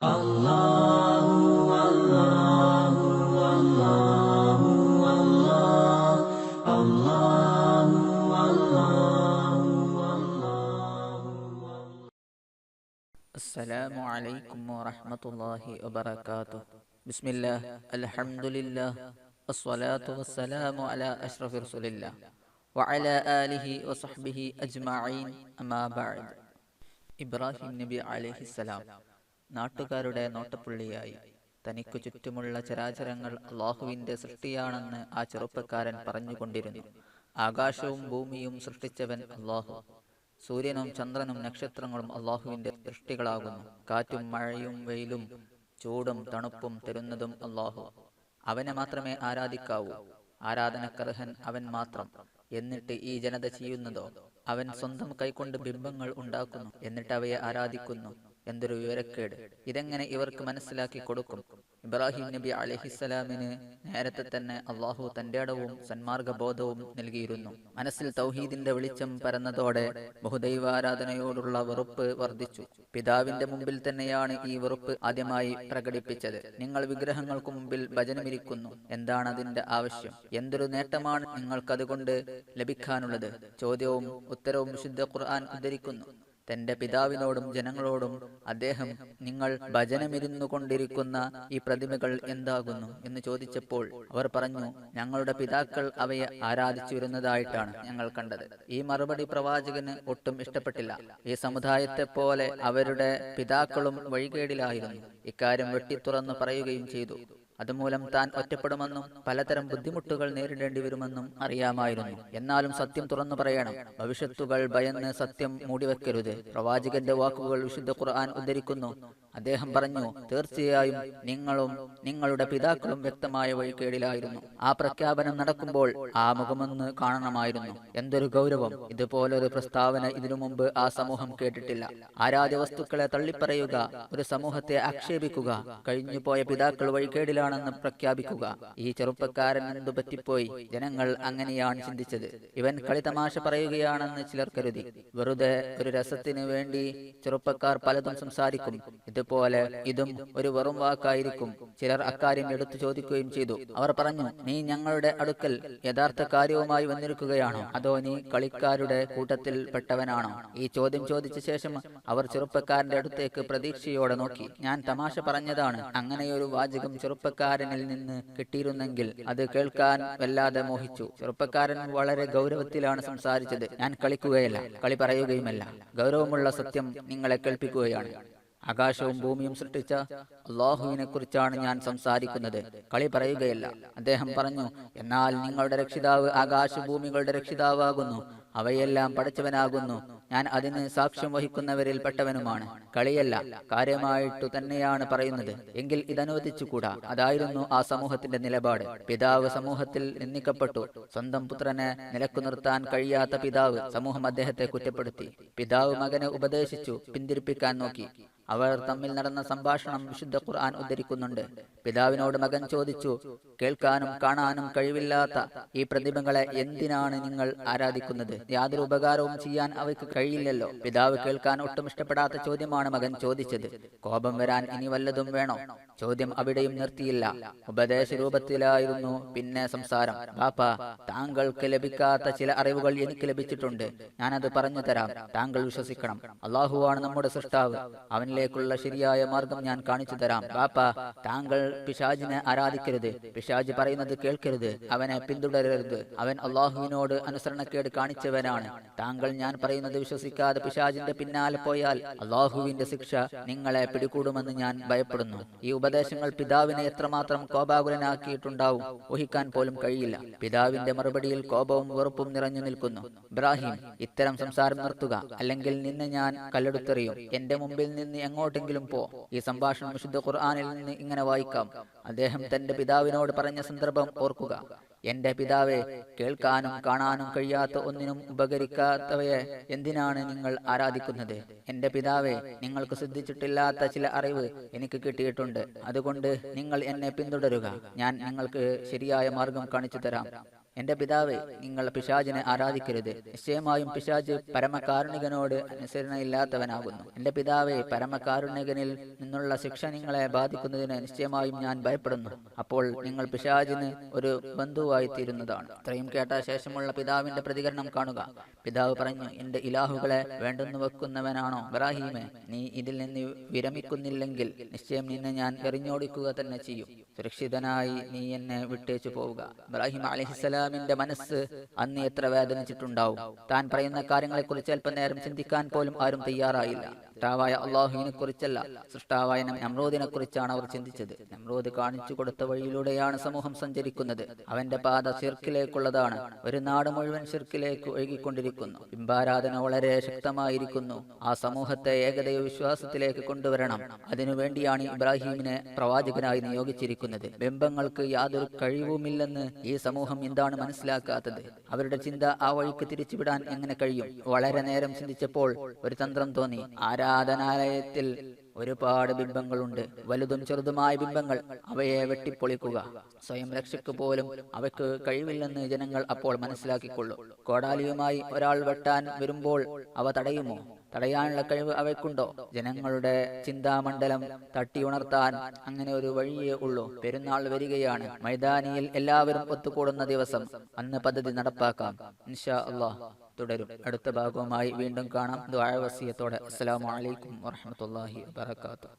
الله والله والله والله الله والله والله السلام عليكم ورحمة الله وبركاته بسم الله الحمد لله والصلاة والسلام على أشرف رسول الله وعلى آله وصحبه أجمعين أما بعد إبراهيم النبي عليه السلام നാട്ടുകാരുടെ നോട്ടപ്പുള്ളിയായി. തനിക്കു ചുറ്റുമുള്ള ചരാചരങ്ങൾ അള്ളാഹുവിന്റെ സൃഷ്ടിയാണെന്ന് ആ ചെറുപ്പക്കാരൻ പറഞ്ഞുകൊണ്ടിരുന്നു. ആകാശവും ഭൂമിയും സൃഷ്ടിച്ചവൻ അള്ളാഹു. സൂര്യനും ചന്ദ്രനും നക്ഷത്രങ്ങളും അള്ളാഹുവിന്റെ സൃഷ്ടികളാകുന്നു. കാറ്റും മഴയും വെയിലും ചൂടും തണുപ്പും തരുന്നതും അള്ളാഹു. അവനെ മാത്രമേ ആരാധിക്കാവൂ. ആരാധനക്കർഹൻ അവൻ മാത്രം. എന്നിട്ട് ഈ ജനത ചെയ്യുന്നതോ? അവൻ സ്വന്തം കൈകൊണ്ട് ബിംബങ്ങൾ ഉണ്ടാക്കുന്നു. എന്നിട്ട് അവയെ ആരാധിക്കുന്നു. എന്തൊരു വിവരക്കേട്? ഇതെങ്ങനെ ഇവർക്ക് മനസ്സിലാക്കി കൊടുക്കും? ഇബ്രാഹിം നബി അലഹിസ്സലാമിന് നേരത്തെ തന്നെ അള്ളാഹു തന്റെ അടവും സന്മാർഗബോധവും നൽകിയിരുന്നു. മനസ്സിൽ തൗഹീദിന്റെ വെളിച്ചം പരന്നതോടെ ബഹുദൈവാരാധനയോടുള്ള വെറുപ്പ് വർദ്ധിച്ചു. പിതാവിന്റെ മുമ്പിൽ തന്നെയാണ് ഈ വെറുപ്പ് ആദ്യമായി പ്രകടിപ്പിച്ചത്. നിങ്ങൾ വിഗ്രഹങ്ങൾക്ക് മുമ്പിൽ ഭജനമിരിക്കുന്നു. എന്താണ് അതിന്റെ ആവശ്യം? എന്തൊരു നേട്ടമാണ് നിങ്ങൾക്കതുകൊണ്ട് ലഭിക്കാനുള്ളത്? ചോദ്യവും ഉത്തരവും വിശുദ്ധ ഖുർആൻ ഉദ്ധരിക്കുന്നു. തന്റെ പിതാവിനോടും ജനങ്ങളോടും അദ്ദേഹം നിങ്ങൾ ഭജനമിരുന്നു കൊണ്ടിരിക്കുന്ന ഈ പ്രതിമകൾ എന്താകുന്നു? എന്ന് ചോദിച്ചപ്പോൾ അവർ പറഞ്ഞു ഞങ്ങളുടെ പിതാക്കൾ അവയെ ആരാധിച്ചു വരുന്നതായിട്ടാണ് ഞങ്ങൾ കണ്ടത്. ഈ മറുപടി പ്രവാചകന് ഒട്ടും ഇഷ്ടപ്പെട്ടില്ല. ഈ സമുദായത്തെ പോലെ അവരുടെ പിതാക്കളും വഴികേടിലായിരുന്നു. ഇക്കാര്യം വെട്ടിത്തുറന്നു പറയുകയും ചെയ്തു. അതുമൂലം താൻ ഒറ്റപ്പെടുമെന്നും പലതരം ബുദ്ധിമുട്ടുകൾ നേരിടേണ്ടി വരുമെന്നും അറിയാമായിരുന്നു. എന്നാലും സത്യം തുറന്നു പറയണം. ഭവിഷ്യത്തുകൾ ഭയന്ന് സത്യം മൂടിവെക്കരുത്. പ്രവാചകന്റെ വാക്കുകൾ വിശുദ്ധ ഖുർആൻ ഉദ്ധരിക്കുന്നു. അദ്ദേഹം പറഞ്ഞു തീർച്ചയായും നിങ്ങളും നിങ്ങളുടെ പിതാക്കളും വ്യക്തമായ വഴിക്കേടിലായിരുന്നു ആ പ്രഖ്യാപനം നടക്കുമ്പോൾ ആ മുഖമൊന്ന് കാണണമായിരുന്നു. എന്തൊരു ഗൗരവം. ഇതുപോലൊരു പ്രസ്താവന ഇതിനു മുമ്പ് ആ സമൂഹം കേട്ടിട്ടില്ല. ആരാധ്യ വസ്തുക്കളെ തള്ളിപ്പറയുക ഒരു സമൂഹത്തെ ആക്ഷേപിക്കുക കഴിഞ്ഞുപോയ പിതാക്കൾ വഴിക്കേടിലാണെന്ന് പ്രഖ്യാപിക്കുക. ഈ ചെറുപ്പക്കാരൻ എന്തു പറ്റിപ്പോയി? ജനങ്ങൾ അങ്ങനെയാണ് ചിന്തിച്ചത്. ഇവൻ കളിതമാശ പറയുകയാണെന്ന് ചിലർ കരുതി. വെറുതെ ഒരു രസത്തിന് വേണ്ടി ചെറുപ്പക്കാർ പലതും സംസാരിക്കും. ഇതുപോലെ ഇതും ഒരു വെറും വാക്കായിരിക്കും. ചിലർ അക്കാര്യം എടുത്തു ചോദിക്കുകയും ചെയ്തു. അവർ പറഞ്ഞു നീ ഞങ്ങളുടെ അടുക്കൽ യഥാർത്ഥ കാര്യവുമായി വന്നിരിക്കുകയാണോ? അതോ നീ കളിക്കാരുടെ കൂട്ടത്തിൽ പെട്ടവനാണോ? ഈ ചോദ്യം ചോദിച്ച ശേഷം അവർ ചെറുപ്പക്കാരന്റെ അടുത്തേക്ക് പ്രതീക്ഷയോടെ നോക്കി. ഞാൻ തമാശ പറഞ്ഞതാണ്. അങ്ങനെയൊരു വാചകം ചെറുപ്പക്കാരനിൽ നിന്ന് കിട്ടിയിരുന്നെങ്കിൽ അത് കേൾക്കാൻ വല്ലാതെ മോഹിച്ചു. ചെറുപ്പക്കാരൻ വളരെ ഗൗരവത്തിലാണ് സംസാരിച്ചത്. ഞാൻ കളിക്കുകയല്ല കളി പറയുകയുമല്ല. ഗൗരവമുള്ള സത്യം നിങ്ങളെ കേൾപ്പിക്കുകയാണ്. ആകാശവും ഭൂമിയും സൃഷ്ടിച്ച അള്ളാഹുവിനെ കുറിച്ചാണ് ഞാൻ സംസാരിക്കുന്നത്. കളി പറയുകയല്ല. അദ്ദേഹം പറഞ്ഞു എന്നാൽ നിങ്ങളുടെ രക്ഷിതാവ് ആകാശ ഭൂമികളുടെ രക്ഷിതാവാകുന്നു. അവയെല്ലാം പഠിച്ചവനാകുന്നു ഞാൻ അതിന് സാക്ഷ്യം വഹിക്കുന്നവരിൽ പെട്ടവനുമാണ്. കളിയല്ല കാര്യമായിട്ടു തന്നെയാണ് പറയുന്നത്. എങ്കിൽ ഇതനുവദിച്ചുകൂടാ? അതായിരുന്നു ആ സമൂഹത്തിന്റെ നിലപാട്. പിതാവ് സമൂഹത്തിൽ നിന്ദിക്കപ്പെട്ടു. സ്വന്തം പുത്രനെ നിലക്കു നിർത്താൻ കഴിയാത്ത പിതാവ് സമൂഹം അദ്ദേഹത്തെ കുറ്റപ്പെടുത്തി. പിതാവ് മകനെ ഉപദേശിച്ചു പിന്തിരിപ്പിക്കാൻ നോക്കി. അവർ തമ്മിൽ നടന്ന സംഭാഷണം വിശുദ്ധ ഖുർആൻ ഉദ്ധരിക്കുന്നുണ്ട്. പിതാവിനോട് മകൻ ചോദിച്ചു കേൾക്കാനും കാണാനും കഴിവില്ലാത്ത ഈ പ്രതിമകളെ എന്തിനാണ് നിങ്ങൾ ആരാധിക്കുന്നത്? യാതൊരു ഉപകാരവും ചെയ്യാൻ അവയ്ക്ക് കഴിയില്ലല്ലോ. പിതാവ് കേൾക്കാൻ ഒട്ടും ഇഷ്ടപ്പെടാത്ത ചോദ്യമാണ് മകൻ ചോദിച്ചത്. കോപം വരാൻ ഇനി വല്ലതും വേണോ? ചോദ്യം അവിടെയും നിർത്തിയില്ല. ഉപദേശ രൂപത്തിലായിരുന്നു പിന്നെ സംസാരം. പാപ്പ താങ്കൾക്ക് ലഭിക്കാത്ത ചില അറിവുകൾ എനിക്ക് ലഭിച്ചിട്ടുണ്ട്. ഞാനത് പറഞ്ഞു തരാം. താങ്കൾ വിശ്വസിക്കണം. അള്ളാഹുവാണ് നമ്മുടെ സൃഷ്ടാവ്. അവനിലേക്കുള്ള ശരിയായ മാർഗം ഞാൻ കാണിച്ചു തരാം. പാപ്പ താങ്കൾ പിശാജിനെ ആരാധിക്കരുത്. പിശാജ് പറയുന്നത് കേൾക്കരുത്. അവനെ പിന്തുടരരുത്. അവൻ അള്ളാഹുവിനോട് അനുസരണക്കേട് കാണിച്ചവനാണ്. താങ്കൾ ഞാൻ പറയുന്നത് വിശ്വസിക്കാതെ പിശാജിന്റെ പിന്നാലെ പോയാൽ അള്ളാഹുവിന്റെ ശിക്ഷ നിങ്ങളെ പിടികൂടുമെന്ന് ഞാൻ ഭയപ്പെടുന്നു. ഈ ഉപദേശങ്ങൾ പിതാവിനെ എത്രമാത്രം കോപാകുലനാക്കിയിട്ടുണ്ടാവും ഊഹിക്കാൻ പോലും കഴിയില്ല. പിതാവിന്റെ മറുപടിയിൽ കോപവും വെറുപ്പും നിറഞ്ഞു നിൽക്കുന്നു. ഇബ്രാഹിം ഇത്തരം സംസാരം നിർത്തുക. അല്ലെങ്കിൽ നിന്ന് ഞാൻ കല്ലെടുത്തെറിയും. എന്റെ മുമ്പിൽ നിന്ന് എങ്ങോട്ടെങ്കിലും പോ. ഈ സംഭാഷണം വിശുദ്ധ ഖുർആാനിൽ നിന്ന് ഇങ്ങനെ വായിക്കാം. അദ്ദേഹം തന്റെ പിതാവിനോട് പറഞ്ഞ സന്ദർഭം ഓർക്കുക. എന്റെ പിതാവെ കേൾക്കാനും കാണാനും കഴിയാത്ത ഒന്നിനും ഉപകരിക്കാത്തവയെ എന്തിനാണ് നിങ്ങൾ ആരാധിക്കുന്നത്? എന്റെ പിതാവെ നിങ്ങൾക്ക് സിദ്ധിച്ചിട്ടില്ലാത്ത ചില അറിവ് എനിക്ക് കിട്ടിയിട്ടുണ്ട്. അതുകൊണ്ട് നിങ്ങൾ എന്നെ പിന്തുടരുക. ഞാൻ നിങ്ങൾക്ക് ശരിയായ മാർഗം കാണിച്ചു തരാം. എന്റെ പിതാവേ നിങ്ങൾ പിശാചിനെ ആരാധിക്കരുത്. നിശ്ചയമായും പിശാജ് പരമകാരുണികനോട് അനുസരണയില്ലാത്തവനാകുന്നു. എന്റെ പിതാവേ പരമകാരുണികനിൽ നിന്നുള്ള ശിക്ഷ നിങ്ങളെ ബാധിക്കുന്നതിന് നിശ്ചയമായും ഞാൻ ഭയപ്പെടുന്നു. അപ്പോൾ നിങ്ങൾ പിശാജിന് ഒരു ബന്ധുവായി തീരുന്നതാണ് ഇത്രയും കേട്ട ശേഷമുള്ള പിതാവിന്റെ പ്രതികരണം കാണുക. പിതാവ് പറഞ്ഞു എന്റെ ഇലാഹുകളെ വേണ്ടെന്ന് വെക്കുന്നവനാണോ? ഇബ്രാഹീമെ നീ ഇതിൽ നിന്ന് വിരമിക്കുന്നില്ലെങ്കിൽ നിശ്ചയം നിന്നെ ഞാൻ എറിഞ്ഞോടിക്കുക തന്നെ ചെയ്യും. സുരക്ഷിതനായി നീ എന്നെ വിട്ടേച്ചു പോവുക. ഇബ്രാഹിം അലഹിസ്സലാമിന്റെ മനസ്സ് അന്ന് എത്ര വേദനിച്ചിട്ടുണ്ടാവും. താൻ പറയുന്ന കാര്യങ്ങളെക്കുറിച്ച് അല്പനേരം ചിന്തിക്കാൻ പോലും ആരും തയ്യാറായില്ല. സൃഷ്ടാവായ അള്ളാഹുവിനെ കുറിച്ചല്ല സൃഷ്ടാവായ നമ്രോദിനെ കുറിച്ചാണ് അവർ ചിന്തിച്ചത്. നമ്രോദ് കാണിച്ചു കൊടുത്ത വഴിയിലൂടെയാണ് സമൂഹം സഞ്ചരിക്കുന്നത്. അവന്റെ പാത ഷിർക്കിലേക്കുള്ളതാണ് ഒരു നാട് മുഴുവൻ ഷിർക്കിലേക്ക് ഒഴുകിക്കൊണ്ടിരിക്കുന്നു. ബിംബാരാധന വളരെ ശക്തമായിരിക്കുന്നു. ആ സമൂഹത്തെ ഏകതയ വിശ്വാസത്തിലേക്ക് കൊണ്ടുവരണം. അതിനുവേണ്ടിയാണ് ഇബ്രാഹിമിനെ പ്രവാചകനായി നിയോഗിച്ചിരിക്കുന്നത്. ബിംബങ്ങൾക്ക് യാതൊരു കഴിവുമില്ലെന്ന് ഈ സമൂഹം എന്താണ് മനസ്സിലാക്കാത്തത്? അവരുടെ ചിന്ത ആ വഴിക്ക് തിരിച്ചുവിടാൻ എങ്ങനെ കഴിയും? വളരെ നേരം ചിന്തിച്ചപ്പോൾ ഒരു തന്ത്രം തോന്നി. ആരാധനാലയത്തിൽ ഒരുപാട് ബിംബങ്ങളുണ്ട്. വലുതും ചെറുതുമായ ബിംബങ്ങൾ അവയെ വെട്ടിപ്പൊളിക്കുക. സ്വയം രക്ഷയ്ക്ക് പോലും അവയ്ക്ക് കഴിവില്ലെന്ന് ജനങ്ങൾ അപ്പോൾ മനസ്സിലാക്കിക്കൊള്ളു. കോടാലിയുമായി ഒരാൾ വെട്ടാൻ വരുമ്പോൾ അവ തടയുമോ? തടയാനുള്ള കഴിവ് അവയ്ക്കുണ്ടോ? ജനങ്ങളുടെ ചിന്താമണ്ഡലം തട്ടിയുണർത്താൻ അങ്ങനെ ഒരു വഴിയേ ഉള്ളൂ. പെരുന്നാൾ വരികയാണ്. മൈതാനിയിൽ എല്ലാവരും ഒത്തുകൂടുന്ന ദിവസം അന്ന് പദ്ധതി നടപ്പാക്കാം. ഇൻഷാ അള്ളാഹ്. തുടരും. അടുത്ത ഭാഗവുമായി വീണ്ടും കാണാം. ദ്വാഴവസിയത്തോടെ അസ്സാം അലൈക്കും വറഹ്മത്തുള്ളാഹി വബറകാതുഹു.